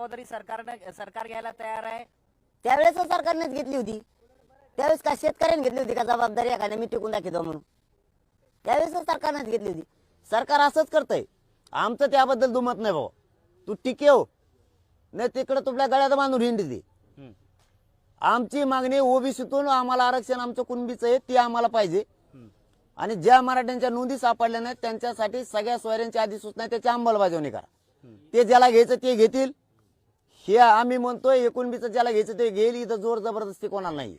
जबाबदारी सरकारनं सरकार घ्यायला तयार आहे. त्यावेळेस सरकारनेच घेतली होती. त्यावेळेस का शेतकऱ्याने घेतली होती का जबाबदारी एखाद्या मी टिकून दाखवतो म्हणून? त्यावेळेस सरकारनेच घेतली होती. सरकार असंच करतंय. आमचं त्याबद्दल दुमत नाही भाऊ. तू टिकेव नाही तिकडे तुझ्या गळ्यात बांधून हिंडी दे हम्म. आमची मागणी ओबीसीतून आम्हाला आरक्षण आमचं कुणबीचं आहे ते आम्हाला पाहिजे. आणि ज्या मराठ्यांच्या नोंदी सापडल्या नाहीत त्यांच्यासाठी सगळ्या सोयऱ्यांची अधिसूचना त्याची अंमलबजावणी करा. ते ज्याला घ्यायचं ते घेतील. हे आम्ही म्हणतोय एकुणबीचं ज्याला घ्यायचं ते घेईल इथं जोर जबरदस्ती कोणाला नाही.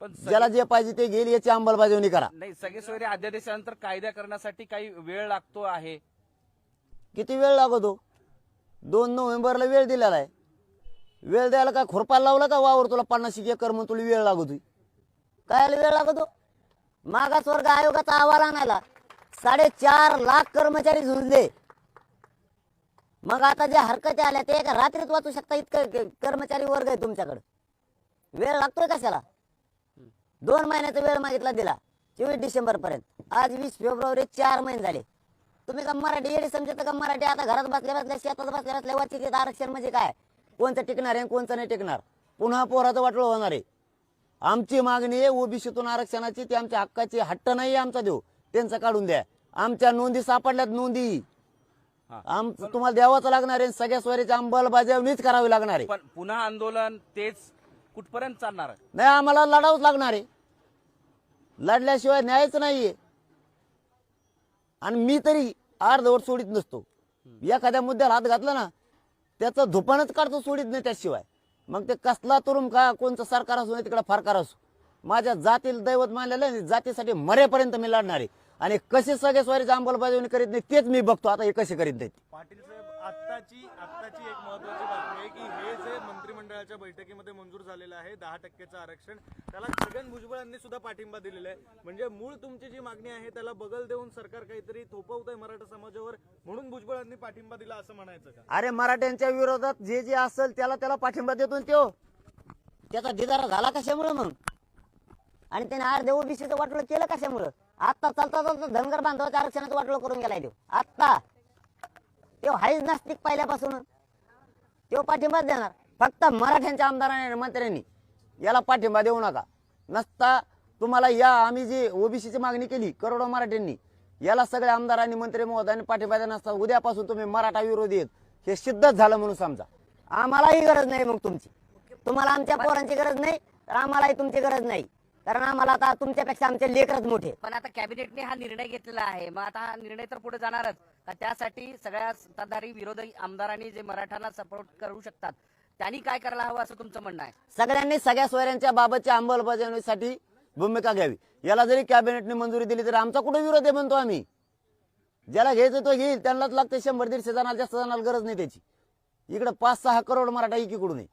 पण ज्याला जे पाहिजे ते घेईल याची अंमलबजावणी करा. नाही सगळे सोयरे अध्यादेशानंतर कायदा करण्यासाठी काही वेळ लागतो आहे. किती वेळ लागतो? दोन नोव्हेंबरला वेळ दिलेला आहे. वेळ द्यायला काय खुरपायला लावला का वावर तुला पन्नास एकर म्हणून तुला वेळ लागतोय? काय वेळ लागतो? मागासवर्ग आयोगाचा अहवाल आणायला साडेचार लाख कर्मचारी झुंजले. मग आता ज्या हरकती आल्या ते एका रात्रीत वाचू शकता इतकं कर्मचारी वर्ग आहे तुमच्याकडे. वेळ लागतोय कशाला? दोन महिन्याचा वेळ मागितला दिला चोवीस डिसेंबर पर्यंत. आज वीस फेब्रुवारी चार महिने झाले. तुम्ही का मराठी येडे समजत का मराठी? आता घरात बसल्या बसल्या शेतात बसल्या बसल्या वाचित आरक्षण म्हणजे काय? कोणचं टिकणार आहे आणि कोणचं नाही टिकणार? पुन्हा पोराचं वाटलं होणार आहे. आमची मागणी आहे ओबीसीतून आरक्षणाची ती आमच्या हक्काची हट्ट नाही आमचा देऊ त्यांचं काढून द्या. आमच्या नोंदी सापडल्यात नोंदी. आम तुम्हाला द्यावंच लागणार आहे सगळ्या सोयरीची अंमलबजावणीच करावी लागणार आहे. पण पुन्हा आंदोलन तेच कुठपर्यंत चालणार आहे? नाही आम्हाला लढावंच लागणार आहे. लढल्याशिवाय न्यायच नाहीये. आणि मी तरी अर्धवट सोडित नसतो. एखाद्या मुद्द्याला हात घातला ना त्याचं धुपानच काढतो सोडित नाही त्याशिवाय. मग ते कसला तरुण का कोणचं सरकार असो नाही तिकडे फारकार असो. माझ्या जातील दैवत मानलेलं आहे जातीसाठी मरेपर्यंत मी लढणार आहे. आणि कसे सगळे स्वारीची अंमलबजावणी करीत नाही तेच मी बघतो. आता हे कसे करीत नाहीत? पाटील साहेब आत्ताची आत्ताची एक महत्वाची बातमी आहे की हे जे मंत्रिमंडळाच्या बैठकीमध्ये मंजूर झालेलं आहे दहा टक्केचं आरक्षण त्याला छगन भुजबळ यांनी सुद्धा पाठिंबा दिलेला आहे. म्हणजे मूळ तुमची जी मागणी आहे त्याला बगल देऊन सरकार काहीतरी थोपवत आहे मराठा समाजावर म्हणून भुजबळ यांनी पाठिंबा दिला असं म्हणायचं का? अरे मराठ्यांच्या विरोधात जे जे असेल त्याला त्याला पाठिंबा देतो त्यो. त्याचा दिदारा झाला कशामुळं मग? आणि त्याने अर्धे ओबीसीचं वाटलं केलं कशामुळं? आत्ता चालता चालता धनगर बांधवाचं आरक्षणाचं वाटलं करून गेलाय तो. आत्ता. तो हायच नास्तिक पहिल्यापासून. तो पाठिंबाच देणार. फक्त मराठ्यांच्या आमदारांनी आणि मंत्र्यांनी याला पाठिंबा देऊ नका. नसता तुम्हाला या आम्ही जी ओबीसीची मागणी केली करोडो मराठ्यांनी याला सगळ्या आमदारांनी मंत्री महोदयांनी पाठिंबा देणार नसता. उद्यापासून तुम्ही मराठा विरोधी आहेत. हे सिद्धच झालं म्हणून समजा. आम्हालाही गरज नाही मग तुमची. तुम्हाला आमच्या पोरांची गरज नाही तर आम्हालाही तुमची गरज नाही. कारण आम्हाला आता तुमच्यापेक्षा आमचे लेकरच मोठे. पण आता कॅबिनेटने हा निर्णय घेतलेला आहे. मग आता हा निर्णय तर पुढे जाणारच. का त्यासाठी सगळ्या सत्ताधारी विरोधी आमदारांनी जे मराठांना सपोर्ट करू शकतात त्यांनी काय करायला हवं असं तुमचं म्हणणं आहे? सगळ्यांनी सगळ्या सोयऱ्यांच्या बाबतच्या अंमलबजावणीसाठी भूमिका घ्यावी. याला जरी कॅबिनेटने मंजुरी दिली तरी आमचा कुठे विरोध आहे म्हणतो आम्ही? ज्याला घ्यायचं तो घेईल. त्यांनाच लागते शंभर दीडशे जणाला जास्त जणाला गरज नाही त्याची. इकडे पाच सहा करोड मराठा एकीकडून आहे.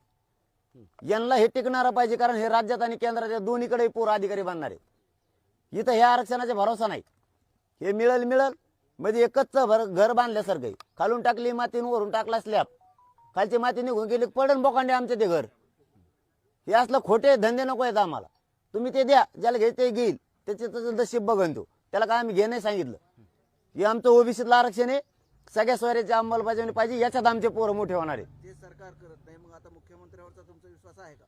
यांना हे टिकणारं पाहिजे कारण हे राज्यात आणि केंद्राच्या दोन्हीकडे पूर अधिकारी बांधणार आहे इथं हे आरक्षणाचा भरोसा नाही हे मिळल मिळल म्हणजे एकच भर घर बांधल्यासारखं आहे. खालून टाकली माती वरून टाकला स्लॅब खालची माती निघून गेली पडन बोकांडे आमचे ते घर. हे असलं खोटे धंदे नको आहेत आम्हाला. तुम्ही ते द्या ज्याला घे ते घेईल. त्याचे त्याचं नशीब बघन तो. त्याला काय आम्ही घे नाही सांगितलं. हे आमचं ओबीसीतलं आरक्षण आहे. सगळ्या सोयऱ्याची अंमलबजावणी पाहिजे याच्यात आमचे पोरं मोठे होणार आहे जे सरकार करत नाही मग आता मुख्यमंत्र्यावरचा तुमचा विश्वास आहे का?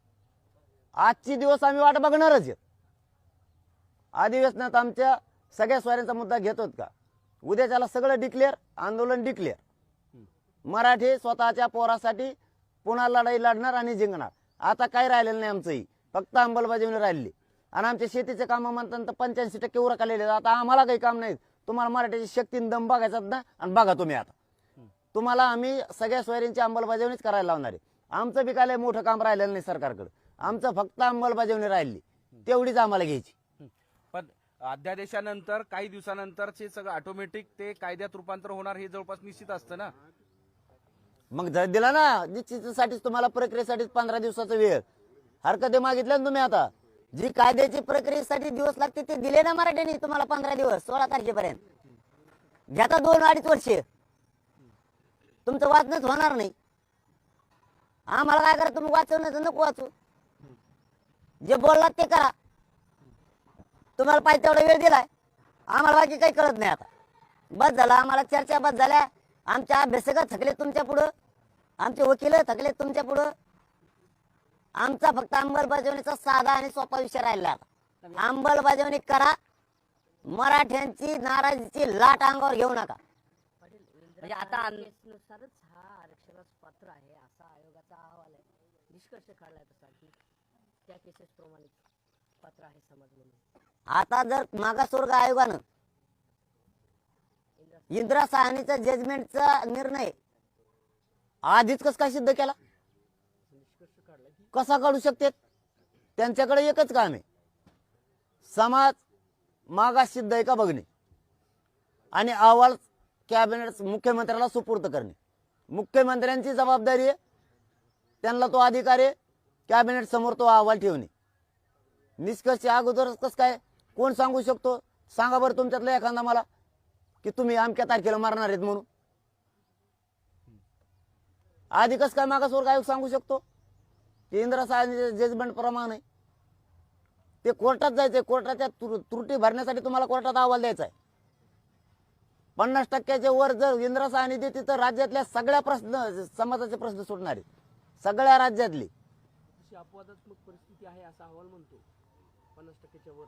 आजची दिवस आम्ही वाट बघणारच आहेत. अधिवेशनात आमच्या सगळ्या स्वाऱ्यांचा मुद्दा घेतोत का? उद्याच्याला सगळं डिक्लेअर आंदोलन डिक्लेअर मराठी स्वतःच्या पोरासाठी पुन्हा लढाई लढणार आणि जिंकणार. आता काय राहिलेलं नाही आमचंही. फक्त अंमलबजावणी राहिली आणि आमच्या शेतीचे कामं म्हणतात तर पंच्याऐंशी टक्के उरकलेले. आता आम्हाला काही काम नाही तुम्हाला मराठीची शक्ती दम बघायचा ना आणि बघा तुम्ही आता. तुम्हाला आम्ही सगळ्या सोयरींची अंमलबजावणीच करायला लावणार आहे. आमचं बी काय मोठं काम राहिलेलं नाही सरकारकडे. आमचं फक्त अंमलबजावणी राहिली. तेवढीच आम्हाला घ्यायची. पण अध्यादेशानंतर काही दिवसानंतरचे सगळं ऑटोमॅटिक ते कायद्यात रूपांतर होणार हे जवळपास निश्चित असतं ना? मग जर दिला ना निश्चितीसाठीच तुम्हाला प्रक्रियेसाठीच पंधरा दिवसाचा वेळ. हरकत मागितल्या ना तुम्ही आता. जी कायद्याची प्रक्रियेसाठी दिवस लागते ते दिले ना मराठ्यांनी तुम्हाला पंधरा दिवस सोळा तारखेपर्यंत. घ्याता दोन अडीच वर्ष. तुमचं वाचणंच होणार नाही. आम्हाला काय करा तुम्ही वाचवण्याचं नको वाचू. जे बोललात ते करा. तुम्हाला पाहिजे तेवढा वेळ दिलाय. आम्हाला बाकी काही कळत नाही आता. बस झाला आम्हाला चर्चा बस झाल्या. आमच्या अभ्यासक थकले तुमच्या पुढं. आमचे वकील थकले तुमच्या पुढं. आमचा फक्त अंमलबजावणीचा साधा आणि सोपा विषय राहिला. आता अंमलबजावणी करा. मराठ्यांची नाराजीची लाट अंगावर घेऊ नका. म्हणजे आता नुसारच हा आरक्षणास पात्र आहे असा आयोगाचा अहवाल आहे. निष्कर्ष काढलाय तसा की त्या केसेस प्रमाणे पात्र आहे समाज म्हणून. आता जर मागासवर्ग आयोगानं इंदिरा साहनीचा जजमेंटचा निर्णय आधीच कस काय सिद्ध केला? कसा काढू शकते त्यांच्याकडे एकच काम आहे. समाज मागास सिद्ध आहे का बघणे? आणि अहवाल कॅबिनेट मुख्यमंत्र्याला सुपूर्द करणे. मुख्यमंत्र्यांची जबाबदारी आहे. त्यांना तो अधिकार आहे. कॅबिनेट समोर तो अहवाल ठेवणे. निष्कर्ष अगोदरच कसं काय? कोण सांगू शकतो? सांगा बरं तुमच्यातला एखादा मला की तुम्ही अमक्या तारखेला मारणार आहेत म्हणून. आधी कसं काय मागासवर्ग आयोग सांगू शकतो? ते इंदिरा साहेब जजमेंट प्रमाण आहे. ते कोर्टात जायचंय. कोर्टाच्या त्रुटी भरण्यासाठी तुम्हाला कोर्टात अहवाल द्यायचा आहे पन्नास टक्क्याच्या वर जर इंदिरा सहानी देते तर राज्यातल्या सगळ्या प्रश्न समाजाचे प्रश्न सुटणार आहेत. सगळ्या राज्यातले. अपवादात्मक परिस्थिती आहे असा अहवाल म्हणतो. पन्नास टक्क्याच्या वर.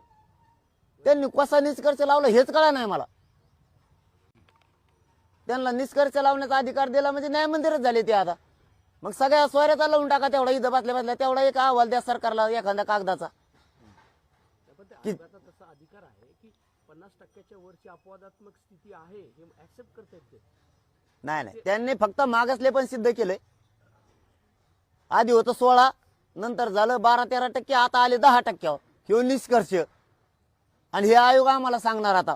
त्यांनी कसा निष्कर्ष लावला हेच कळा नाही मला. त्यांना निष्कर्ष लावण्याचा अधिकार दिला म्हणजे न्याय मंदिरच झाले ते आता. मग सगळ्या सोयऱ्याचा लावून टाका तेवढा इथं बसल्या बसल्या तेवढा एक अहवाल द्या सरकारला एखाद्या कागदाचा. पण त्या कि- आयोगाचा तसा अधिकार आहे की पन्नास टक्क्याच्या वरची अपवादात्मक स्थिती आहे हे ऍक्सेप्ट नाही नाही. त्यांनी फक्त मागासले पण सिद्ध केलंय. आधी होतं सोळा नंतर झालं बारा तेरा टक्के आता आले दहा टक्क्यावर. ह्यो निष्कर्ष. आणि हे आयोग आम्हाला सांगणार आता.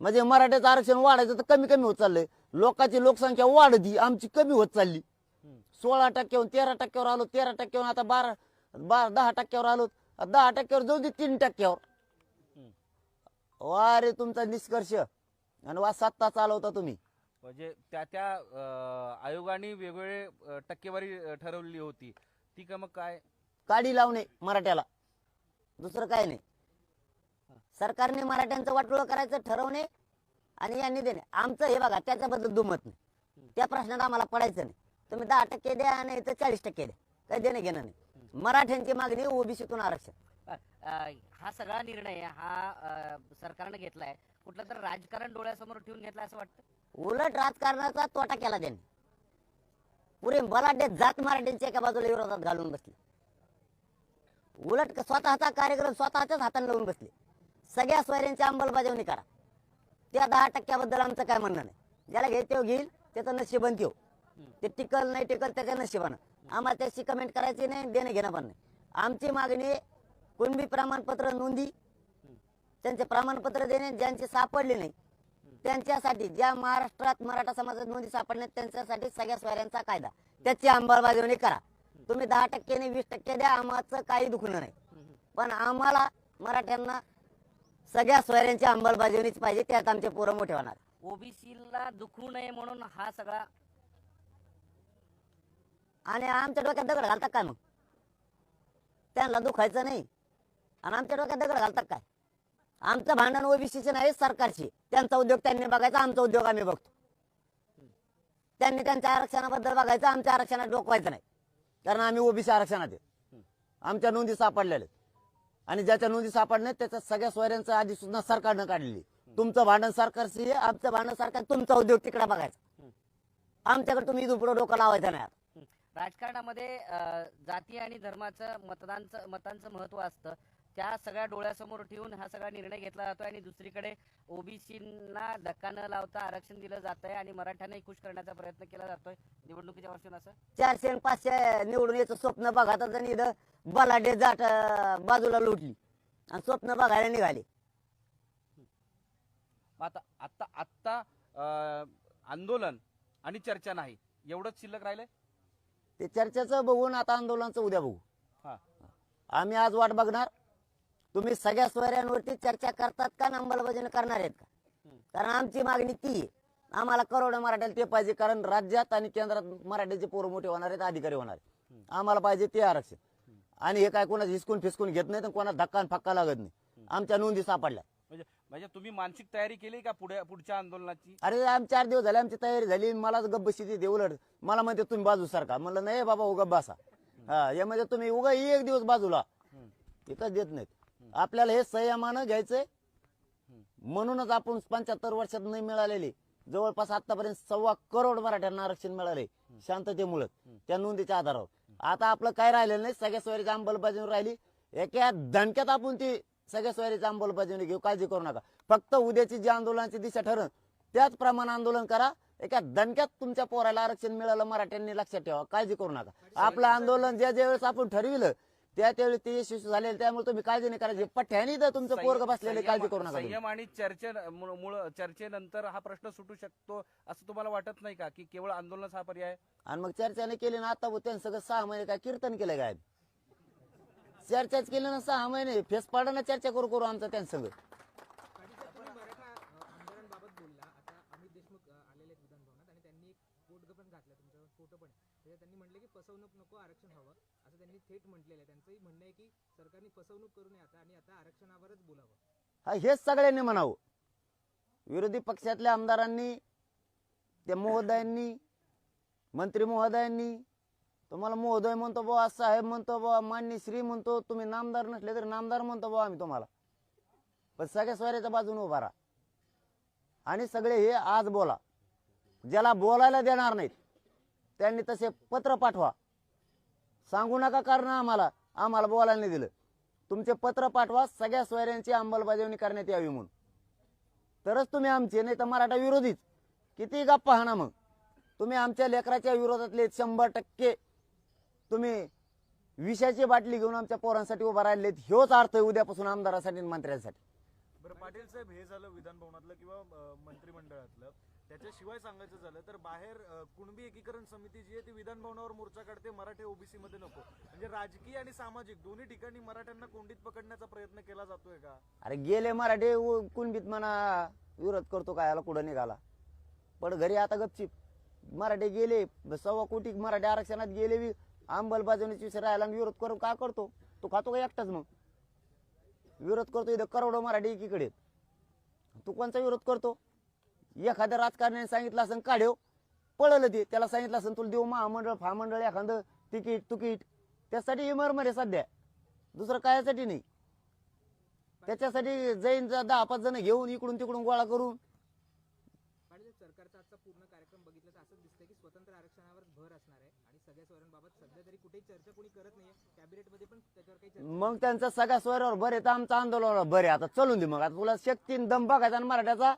म्हणजे मराठ्याचं आरक्षण वाढायचं तर कमी कमी होत चाललंय. लोकांची लोकसंख्या वाढती आमची कमी होत चालली. सोळा टक्क्यावर तेरा टक्क्यावर आलो तेरा टक्क्यावर आता बारा बारा दहा टक्क्यावर आलो दहा टक्क्यावर जाऊ दे तीन टक्क्यावर. वा रे तुमचा निष्कर्ष. आणि वा सत्ता चालवता तुम्ही. म्हणजे त्या त्या आयोगाने वेगवेगळे टक्केवारी अं, ठरवलेली होती. ती का मग काय? काडी लावणे मराठ्याला. दुसरं काय नाही. सरकारने मराठ्यांचं वाटोळं करायचं ठरवणे आणि यांनी देणे आमचं हे बघा त्याच्याबद्दल दुमत नाही. त्या प्रश्नात आम्हाला पडायचं नाही. तुम्ही दहा टक्के द्या नाही तर चाळीस टक्के द्या. काही देणं घेणं नाही. मराठ्यांची मागणी ओबीसीतून आरक्षण. हा सगळा निर्णय हा सरकारनं घेतलाय. कुठलं तर राजकारण डोळ्यासमोर ठेवून घेतलाय असं वाटतं? उलट राजकारणाचा तोटा केला त्यांनी. पुरे बलाढ्य जात मराठ्यांच्या एका बाजूला विरोधात घालून बसले. उलट स्वतःचा कार्यक्रम स्वतःच्याच हाताने लावून बसले. सगळ्या स्वैर्यांची अंमलबजावणी करा. त्या दहा टक्क्याबद्दल आमचं काय म्हणणं नाही. ज्याला घेईल तो हो घेईल त्याचं नशीबन घेऊ ते टिकल नाही टिकल त्याच्या नशिबानं. आम्हाला त्याची कमेंट करायची नाही देणं घेणं पण नाही. आमची मागणी कुणबी प्रमाणपत्र नोंदी त्यांचे प्रमाणपत्र देणे ज्यांचे सापडले नाही त्यांच्यासाठी ज्या महाराष्ट्रात मराठा समाजात नोंदी सापडल्या त्यांच्यासाठी सगळ्या स्वैर्यांचा कायदा. त्याची अंमलबजावणी करा. तुम्ही दहा टक्क्याने वीस टक्के द्या आम्हाचं काही दुखणं नाही. पण आम्हाला मराठ्यांना सगळ्या स्वैर्यांची अंमलबजावणीच पाहिजे त्यात आमचे पोरं मोठे होणार. ओबीसीला दुखू नये म्हणून हा सगळा आणि आमच्या डोक्यात दगड घालतात काय मग? त्यांना दुखायचं नाही. आणि आमच्या डोक्यात दगड घालतात काय? आमचं भांडण ओबीसीचे नाही सरकारची. त्यांचा उद्योग त्यांनी बघायचा आमचा उद्योग आम्ही बघतो. त्यांनी त्यांच्या आरक्षणाबद्दल बघायचं आमच्या आरक्षणात डोकवायचं नाही. कारण आम्ही ओबीसी आरक्षणात आहे. आमच्या नोंदी सापडलेल्या आहेत. आणि ज्याच्या नोंदी सापडल्या त्याच्या सगळ्या सोयऱ्यांचं आधी सुद्धा सरकारनं काढलेली. तुमचं भांडण सरकारशी आमचं भांडण सरकार तुमचा उद्योग तिकडे बघायचा. आमच्याकडे तुम्ही इथून पुढे डोकं लावायचं नाही राजकारणामध्ये जाती आणि धर्माचं मतदानचं मतांचं महत्त्व असतं. त्या सगळ्या डोळ्यासमोर ठेवून हा सगळा निर्णय घेतला जातोय आणि दुसरीकडे ओबीसींना धक्का न लावता आरक्षण दिलं जात आहे आणि मराठ्यांनाही खुश करण्याचा प्रयत्न केला जातोय. निवडणुकीच्या वर्षून असं? चारशे आणि पाचशे निवडून याचं स्वप्न बघा तर त्यांनी इथं बलाढ्य जाट बाजूला लुटली आणि स्वप्न बघायला निघाले. आता आत्ता आत्ता आंदोलन आणि चर्चा नाही. एवढंच शिल्लक राहिलंय? ते चर्चेचं बघून आता आंदोलनाचं उद्या बघू. हा. आम्ही आज वाट बघणार. तुम्ही सगळ्या सोयऱ्यांवरती चर्चा करतात का आणि अंमलबजावणी करणार आहेत का? कारण आमची मागणी ती आम्हाला करोडो मराठ्याला ते पाहिजे कारण राज्यात आणि केंद्रात मराठ्याचे पोरं मोठे होणार आहेत अधिकारी होणार आहेत. आम्हाला पाहिजे ते आरक्षण. आणि हे काय कोणाचं हिसकून फिसकून घेत नाही तर कोणाला धक्का आणि फक्का लागत नाही. आमच्या नोंदी सापडल्या. म्हणजे म्हणजे तुम्ही मानसिक तयारी केली का पुढे पुढच्या आंदोलनाची? अरे आम चार दिवस झाले आमची तयारी झाली मलाच गब्बशी देते उलट. मला म्हणते तुम्ही बाजू सारखा म्हणलं नाही बाबा उगा बसा. हा यामध्ये तुम्ही उगा एक दिवस बाजूला. एकच देत नाहीत. आपल्याला हे संयमानं घ्यायचंय. म्हणूनच आपण पंच्याहत्तर वर्षात नाही मिळालेली. जवळपास आतापर्यंत सव्वा करोड मराठ्यांना आरक्षण मिळाले. शांततेमुळे. त्या नोंदीच्या आधारावर. आता आपलं काय राहिलेलं नाही सगळ्या सोयरीची अंमलबजावणी राहिली. एका दणक्यात आपण ती सगळ्या सोयरीची अंमलबजावणी घेऊ. काळजी करू नका. फक्त उद्याची जी आंदोलनाची दिशा ठरण त्याचप्रमाणे आंदोलन करा. एका दणक्यात तुमच्या पोराला आरक्षण मिळालं मराठ्यांनी लक्षात ठेवा. काळजी करू नका. आपलं आंदोलन ज्या ज्या वेळेस आपण ठरविलं त्या त्यावेळी ते यशस्वी झालेलं त्यामुळे तुम्ही काळजी नाही करायची पठ्यानी तर तुमचं पोरग बसलेले काळजी करू नका. संयम आणि चर्चे मुळे चर्चेनंतर हा प्रश्न सुटू शकतो असं तुम्हाला वाटत नाही का की केवळ आंदोलनच हा पर्याय आहे? आणि मग चर्चाने केली ना आता त्यांनी सगळं सहा महिने काय कीर्तन केलं काय चर्चाच केली ना सहा महिने फेस पाडाना चर्चा करू करू आमचं त्यांचं सगळं तुम्ही मराठा अ, आंदोलनाबाबत बोलला आता अमित देशमुख अ, आलेले आहेत विधानभवनात आणि त्यांनी एक टाकलं तुमचा फोटो पण त्याच्यात त्यांनी म्हटलं की फसवणूक नको आरक्षण हवं असं त्यांनी थेट म्हटलेलं आहे. त्यांचंही म्हणणं आहे की सरकारने फसवणूक करू नये आता आणि आता आरक्षणावरच बोलावं. हा हेच सगळ्यांनी म्हणावं. विरोधी पक्षातल्या आमदारांनी त्या महोदयांनी मंत्री महोदयांनी तुम्हाला महोदय म्हणतो बुवा साहेब म्हणतो बुवा मान्य श्री म्हणतो तुम्ही नामदार नसले तरी नामदार म्हणतो बुवा आम्ही तुम्हाला. पण सगळ्या स्वाऱ्याच्या बाजूने उभा राहा. आणि सगळे हे आज बोला. ज्याला बोलायला देणार नाहीत त्यांनी तसे पत्र पाठवा. सांगू नका कारण आम्हाला आम्हाला बोलायला नाही दिलं. तुमचे पत्र पाठवा सगळ्या सोयऱ्यांची अंमलबजावणी करण्यात यावी म्हणून. तरच तुम्ही आमचे नाही तर मराठा विरोधीच. किती गप्पा हाना मग. तुम्ही आमच्या लेकराच्या विरोधातले शंभर टक्के तुम्ही विषाची बाटली घेऊन आमच्या पोरांसाठी उभा राहिलेत ह्योच अर्थ आहे उद्यापासून आमदारासाठी आणि मंत्र्यांसाठी. बरं पाटील साहेब हे झालं विधानभवनातलं किंवा मंत्रिमंडळातलं. त्याच्याशिवाय सांगायचं झालं तर बाहेर कुणबी एकीकरण समिती जी आहे ती विधानभवनावर मोर्चा काढते मराठे ओबीसी मध्ये नको. म्हणजे राजकीय आणि सामाजिक दोन्ही ठिकाणी मराठ्यांना कोंडीत पकडण्याचा प्रयत्न केला जातोय का? अरे गेले मराठे कुणबीत म्हणा विरोध करतो काय याला कुठं निघाला? पण घरी आता गपचिप. मराठे गेले सव्वा कोटी मराठे आरक्षणात गेले अंमलबजावणीची विषय राहिला आणि विरोध करून का करतो? तो खातो का एकटाच मग? विरोध करतो इथं करोडो मराठी एकीकडे तू कोणचा विरोध करतो? एखाद्या राजकारण्याने सांगितलं असं काढेव. पळलं ते. त्याला सांगितलं असं तुला देऊ महामंडळ फामंडळ एखादं तिकीट तुकीट. त्यासाठी इमरमर आहे सध्या. दुसरं कायासाठी नाही. त्याच्यासाठी जैन दहा पाच जण घेऊन इकडून तिकडून गोळा करून. सरकारचा आजचा पूर्ण कार्यक्रम बघितला तर असं दिसतंय की स्वतंत्र आरक्षणावर भर असणार आहे आणि सगळ्या स्वरांबाबत सध्या तरी चर्चा कोणी करत नाहीये. कॅबिनेटमध्ये पण त्याच्यावर काही मग त्यांचा सगळ्या स्वरावर बरे तर आमचं आंदोलनावर बरे आता चलून दे मग. आता तुला शक्तीन दम बघायचा आणि मराठ्याचा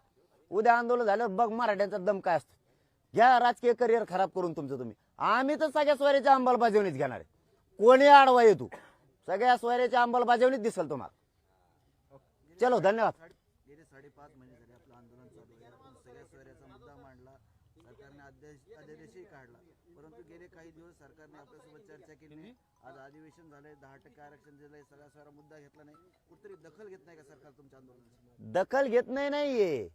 उद्या आंदोलन झाल्यावर बघ मराठ्यांचा दम काय असतो. घ्या राजकीय करिअर खराब करून तुमचं तुम्ही. आम्ही तर सगळ्या स्वराच्या अंमलबजावणीच घेणार आहे. कोणी आडवा येतो? सगळ्या स्वराच्या अंमलबजावणीच दिसेल तुम्हाला. चलो धन्यवाद. गेले साडेपाच महिने झाले आपलं आंदोलन चालू आहे. आपण सगळ्या सोयऱ्याचा मुद्दा मांडला. सरकारने अध्यादेश अध्यादेशही काढला. परंतु गेले काही दिवस सरकारने आपल्यासोबत चर्चा केली नाही. आज अधिवेशन झालंय. दहा टक्के आरक्षण दिलंय. सगळा सगळा मुद्दा घेतला नाही. कुठतरी दखल घेत नाही का सरकार तुमच्या आंदोलनाची? दखल घेत नाही नाहीये.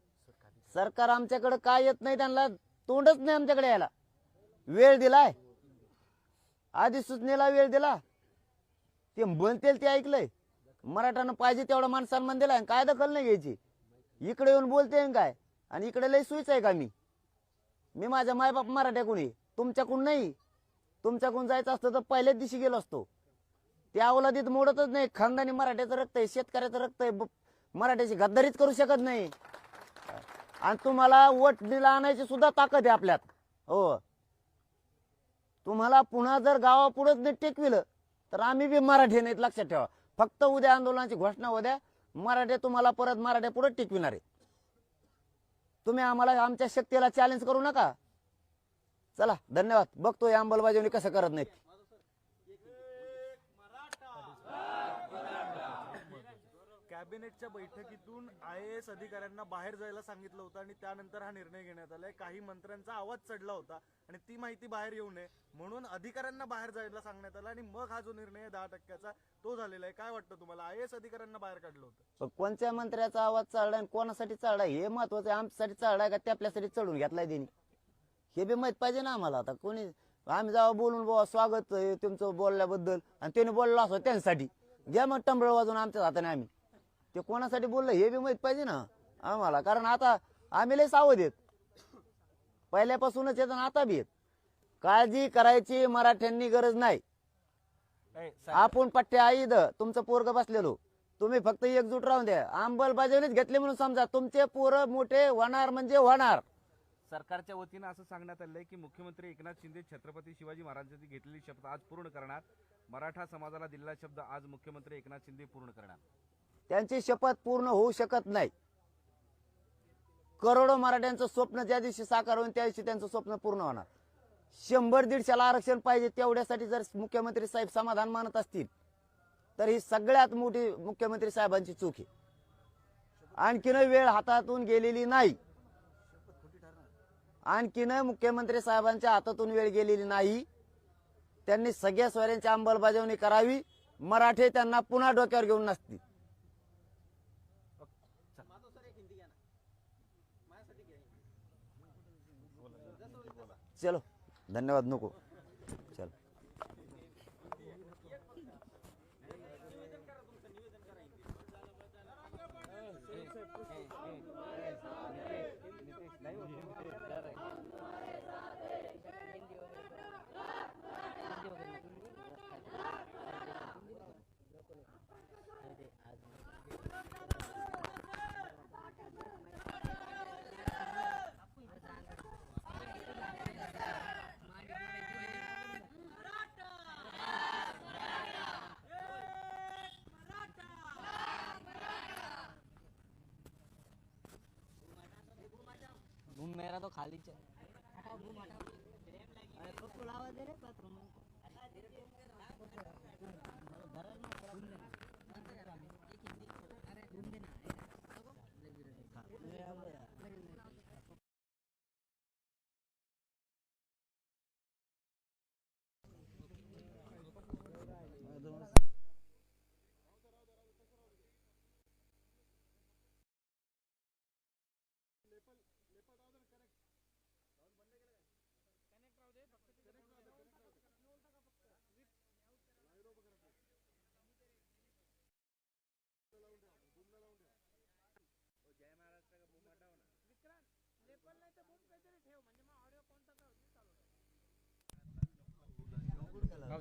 सरकार आमच्याकडे काय येत नाही त्यांना तोंडच नाही आमच्याकडे यायला. वेळ दिलाय. अधिसूचनेला वेळ दिला. ते म्हणतील ते ऐकलंय. मराठानं पाहिजे तेवढा मान सन्मान दिलाय आणि काय दखल नाही घ्यायची. इकडे येऊन बोलते काय? आणि इकडे लय सुईच आहे का मी? मी माझ्या मायबाप मराठ्याकडून आहे. तुमच्याकडून नाही. तुमच्याकडून जायचं असतं तर पहिल्याच दिवशी गेलो असतो. त्या अवलादीत मोडतच नाही. खानदानी मराठ्याचं रक्त आहे शेतकऱ्याचं रक्त आहे. मराठ्याची गद्दारीच करू शकत नाही. आणि तुम्हाला वटणीला आणायची सुद्धा ताकद आहे आपल्यात. हो. तुम्हाला पुन्हा जर गावापुढंच नाही टेकविलं तर आम्ही बी मराठी नाहीत लक्षात ठेवा. फक्त उद्या आंदोलनाची घोषणा उद्या मराठे तुम्हाला परत मराठ्या पुढे टिकविणार. आहे तुम्ही आम्हाला आमच्या शक्तीला चॅलेंज करू नका. चला धन्यवाद. बघतो या अंमलबजावणी कसं करत नाही कॅबिनेटच्या बैठकीतून आय एस अधिकाऱ्यांना बाहेर जायला सांगितलं होतं आणि त्यानंतर हा निर्णय घेण्यात आलाय. काही मंत्र्यांचा आवाज चढला होता आणि ती माहिती बाहेर येऊ नये म्हणून अधिकाऱ्यांना बाहेर जायला सांगण्यात आलं आणि मग हा जो निर्णय दहा टक्क्याचा तो झालेला आहे. काय वाटतं तुम्हाला? आय एस अधिकाऱ्यांना बाहेर काढलं होतं. कोणत्या मंत्र्याचा आवाज चढलाय आणि कोणासाठी चढलाय हे महत्वाचं आहे. आमच्यासाठी चढलाय का? ते आपल्यासाठी चढून घेतलाय त्यांनी. हे बी माहीत पाहिजे ना आम्हाला आता. कोणी? आम्ही जेव्हा बोलून बुवा स्वागत आहे तुमचं बोलल्याबद्दल आणि त्याने बोललो असो त्यांच्यासाठी. घ्या मग टंबळ वाजून आमच्या हाताने आम्ही. ते कोणासाठी बोललं हे बी माहीत पाहिजे ना आम्हाला. कारण आता आम्ही लय सावध आहेत. पहिल्यापासूनच येत आणि आता बी येत काळजी करायची मराठ्यांनी गरज नाही. आपण पट्टे आईद तुमचं पोरग बसलेलो. तुम्ही फक्त एकजूट राहून द्या. अंमलबजावणीच घेतली म्हणून समजा तुमचे पोरं मोठे होणार म्हणजे होणार. सरकारच्या वतीनं असं सांगण्यात आलंय की मुख्यमंत्री एकनाथ शिंदे छत्रपती शिवाजी महाराजांची घेतलेली शपथ आज पूर्ण करणार. मराठा समाजाला दिलेला शब्द आज मुख्यमंत्री एकनाथ शिंदे पूर्ण करणार. त्यांची शपथ पूर्ण होऊ शकत नाही. करोडो मराठ्यांचं स्वप्न ज्या दिवशी साकार होईल त्या दिवशी त्यांचं स्वप्न पूर्ण होणार. शंभर दीडशेला आरक्षण पाहिजे तेवढ्यासाठी जर मुख्यमंत्री साहेब समाधान मानत असतील तर ही सगळ्यात मोठी मुख्यमंत्री साहेबांची चूक आहे. आणखीन वेळ हातातून गेलेली नाही. आणखीन मुख्यमंत्री साहेबांच्या हातातून वेळ गेलेली नाही. त्यांनी सगळ्या स्वरांची अंमलबजावणी करावी. मराठे त्यांना पुन्हा डोक्यावर घेऊन नसतील. चलो धन्यवाद नको. તો ખાલી છે.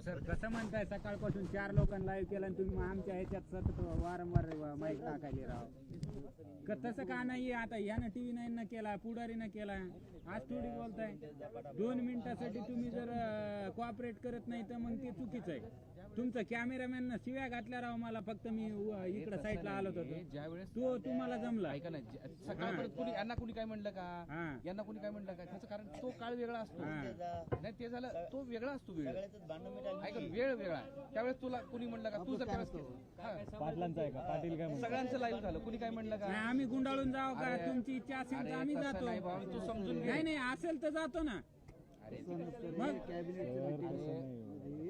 सर कसं म्हणताय? सकाळपासून चार लोकांना लाईव्ह केलं आणि तुम्ही आमच्या ह्याच्यात सतत वारंवार माहीत टाकायला राहा. क- तसं का नाही आता यानं टीव्ही नाईन ना केला पुढारीनं केला. आज थोडी बोलताय. दोन मिनिटासाठी तुम्ही जर कोऑपरेट करत नाही तर मग ते चुकीचं आहे. तुमचं कॅमेरामॅन शिव्या घातल्या राव मला फक्त मी इकडं साईडला आलो होतो ज्यावेळेस तो तुम्हाला जमला. ऐका ना ज्या- सकाळपर्यंत कुणी यांना कुणी काय म्हणलं का? हा. यांना कुणी काय म्हणलं का? त्याचं कारण तो काळ वेगळा असतो. नाही ते झालं तो वेगळा असतो वेळ. ऐका वेळ वेगळा. त्यावेळेस तुला कुणी म्हणलं का? तू जर हा. सगळ्यांचं लाईव्ह झालं. कुणी काय म्हणलं का? नाही आम्ही गुंडाळून जाऊ का? तुमची इच्छा असेल तर आम्ही जातो. तू समजून नाही असेल तर जातो ना. अरे मग